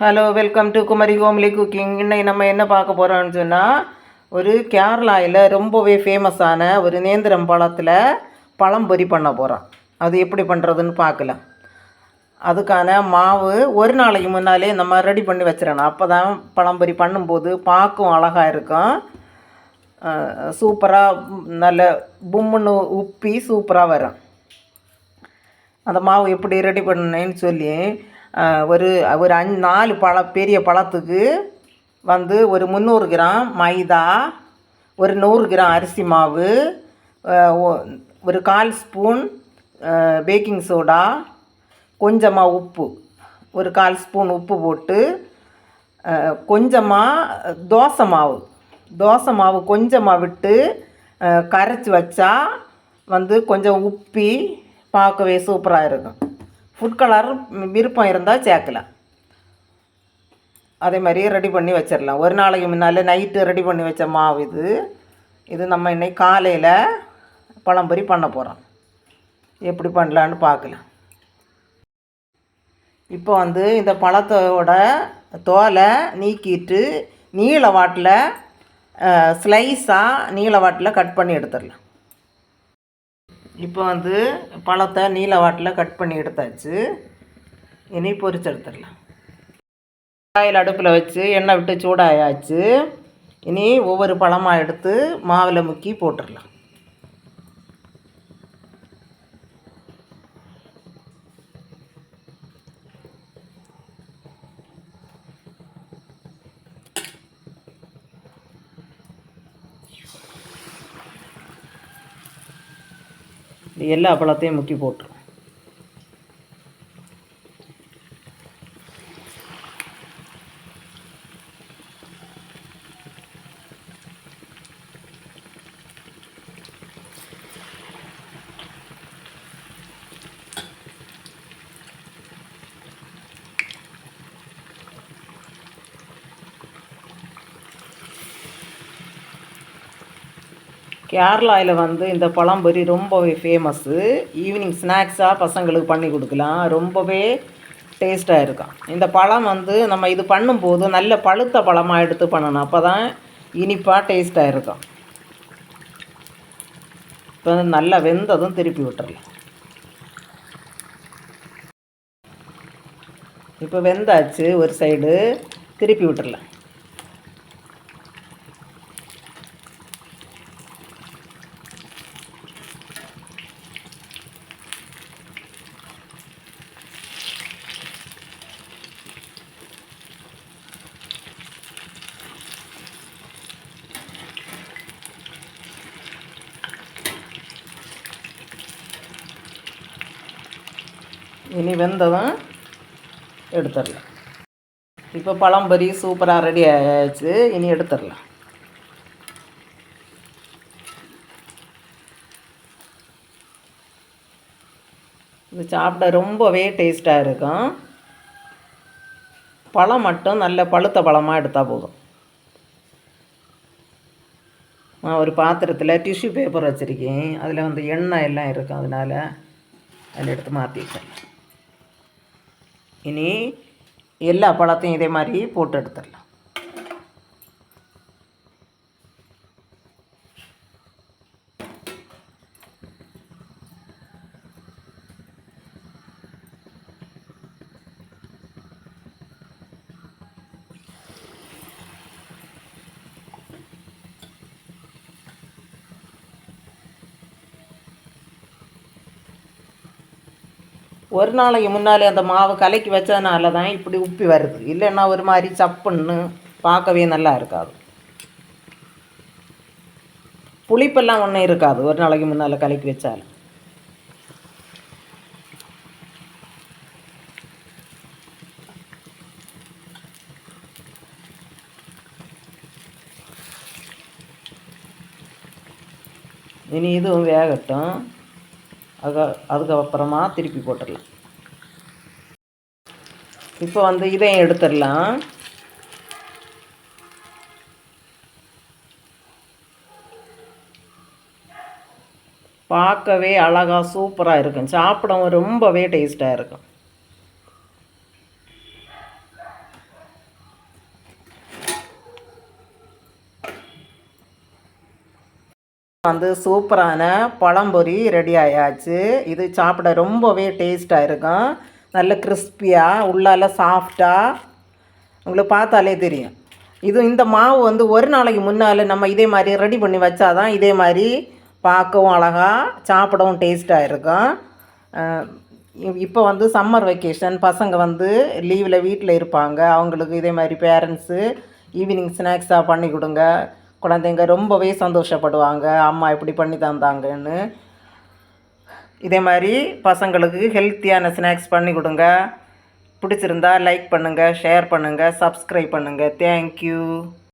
Hello welcome to Kumari homely cooking இன்னைக்கு நம்ம என்ன பார்க்க போகிறோம்னு சொன்னால் ஒரு கேரளாவில் ரொம்பவே ஃபேமஸான ஒரு நேந்திரம் பழத்தில் பழம் பொறி பண்ண போகிறோம் அது எப்படி பண்ணுறதுன்னு பார்க்கலாம். அதுக்கான மாவு ஒரு நாளைக்கு முன்னாலே நம்ம ரெடி பண்ணி வச்சிடணும். அப்போ தான் பழம்பொரி பண்ணும்போது பார்க்கும் அழகாக இருக்கும். சூப்பராக நல்ல பும்முன்னு உப்பி சூப்பராக வரும். அந்த மாவு எப்படி ரெடி பண்ணேன்னு சொல்லி ஒரு ஒரு அஞ்சு நாலு பழ பெரிய பழத்துக்கு வந்து ஒரு முந்நூறு கிராம் மைதா ஒரு நூறு கிராம் அரிசி மாவு ஒரு கால் ஸ்பூன் பேக்கிங் சோடா கொஞ்சமாக உப்பு ஒரு கால் ஸ்பூன் உப்பு போட்டு கொஞ்சமாக தோசை மாவு. தோசை மாவு கொஞ்சமாக விட்டு கரைச்சி வச்சா வந்து கொஞ்சம் உப்பி பார்க்கவே சூப்பராக இருக்கும். ஃபுட் கலர் விருப்பம் இருந்தால் சேர்க்கலாம். அதே மாதிரி ரெடி பண்ணி வச்சிடலாம் ஒரு நாளைக்கு முன்னால் நைட்டு ரெடி பண்ணி வச்ச மாவு இது. இது நம்ம இன்றைக்கி காலையில் பழம்பொரி பண்ண போகிறோம் எப்படி பண்ணலான்னு பார்க்கலாம். இப்போ வந்து இந்த பழத்தோட தோலை நீக்கிட்டு நீள வாட்டில் ஸ்லைஸாக நீள வாட்டில் கட் பண்ணி எடுத்துடலாம் இப்போ வந்து பழத்தை நீல வாட்டில் கட் பண்ணி எடுத்தாச்சு. இனி பொரிச்சு எடுத்துடலாம். காயில் அடுப்பில் வச்சு எண்ணெய் விட்டு சூடாயாச்சு. இனி ஒவ்வொரு பழமாக எடுத்து மாவில் முக்கி போட்டுடலாம். எல்லா பழத்தையும் முக்கி போட்டுரும். கேரளாவில் வந்து இந்த பழம்பொரி ரொம்பவே ஃபேமஸ்ஸு ஈவினிங் ஸ்நாக்ஸாக பசங்களுக்கு பண்ணி கொடுக்கலாம். ரொம்பவே டேஸ்ட்டாக இருக்கும் இந்த பழம் வந்து நம்ம இது பண்ணும்போது நல்ல பழுத்த பழமாக எடுத்து பண்ணணும். அப்போ தான் இனிப்பாக டேஸ்ட்டாக இருக்கும். இப்போ நல்லா வெந்ததும் திருப்பி விட்டுறலாம். இப்போ வெந்தாச்சு ஒரு சைடு திருப்பி விட்டுறலாம். இனி வெந்ததும் எடுத்துடலாம். இப்போ பழம்பொரி சூப்பராக ரெடி ஆயாச்சு. இனி எடுத்துடலாம். இது சாப்பிட ரொம்பவே டேஸ்ட்டாக இருக்கும். பழம் மட்டும் நல்ல பழுத்த பழமாக எடுத்தால் போதும். நான் ஒரு பாத்திரத்தில் டிஷ்யூ பேப்பர் வச்சுருக்கேன். அதில் வந்து எண்ணெய் எல்லாம் இருக்கும். அதனால் அதில் எடுத்து மாற்றிட்டேன் இனி எல்லா பழத்தையும் இதே மாதிரி போட்டு எடுத்துடலாம். ஒரு நாளைக்கு முன்னாலே அந்த மாவு கலக்கி வச்சதுனால தான் இப்படி உப்பி வருது. இல்லைன்னா ஒரு மாதிரி சப்புன்னு பார்க்கவே நல்லா இருக்காது. புளிப்பெல்லாம் ஒன்றும் இருக்காது ஒரு நாளைக்கு முன்னால் கலக்கி வச்சாலும் இனி இதுவும் வேகட்டும். அதுக்கப்புறமா திருப்பி போட்டுடலாம். இப்போ வந்து இதையும் எடுத்துடலாம். பார்க்கவே அழகாக சூப்பராக இருக்கும் சாப்பிடவும் ரொம்பவே டேஸ்ட்டாக இருக்கும். வந்து சூப்பரான பழம்பொரி ரெடி ஆயாச்சு. இது சாப்பிட ரொம்பவே டேஸ்ட்டாக இருக்கும். நல்ல கிறிஸ்பியாக உள்ளால சாஃப்டாக உங்களுக்கு பார்த்தாலே தெரியும். இது இந்த மாவு வந்து ஒரு நாளைக்கு முன்னால் நம்ம இதே மாதிரி ரெடி பண்ணி வச்சாதான் இதே மாதிரி பார்க்கவும் அழகாக சாப்பிடவும் டேஸ்ட்டாக இருக்கும். இப்போ வந்து சம்மர் வெக்கேஷன் பசங்க வந்து லீவில் வீட்டில் இருப்பாங்க. அவங்களுக்கு இதே மாதிரி பேரண்ட்ஸு ஈவினிங் ஸ்நாக்ஸாக பண்ணி கொடுங்க. குழந்தைங்க ரொம்பவே சந்தோஷப்படுவாங்க. அம்மா இப்படி பண்ணி தந்தாங்கன்னு. இதே மாதிரி பசங்களுக்கு ஹெல்த்தியான ஸ்நாக்ஸ் பண்ணி கொடுங்க. பிடிச்சிருந்தா லைக் பண்ணுங்கள் ஷேர் பண்ணுங்கள் சப்ஸ்கிரைப் பண்ணுங்கள் தேங்க்யூ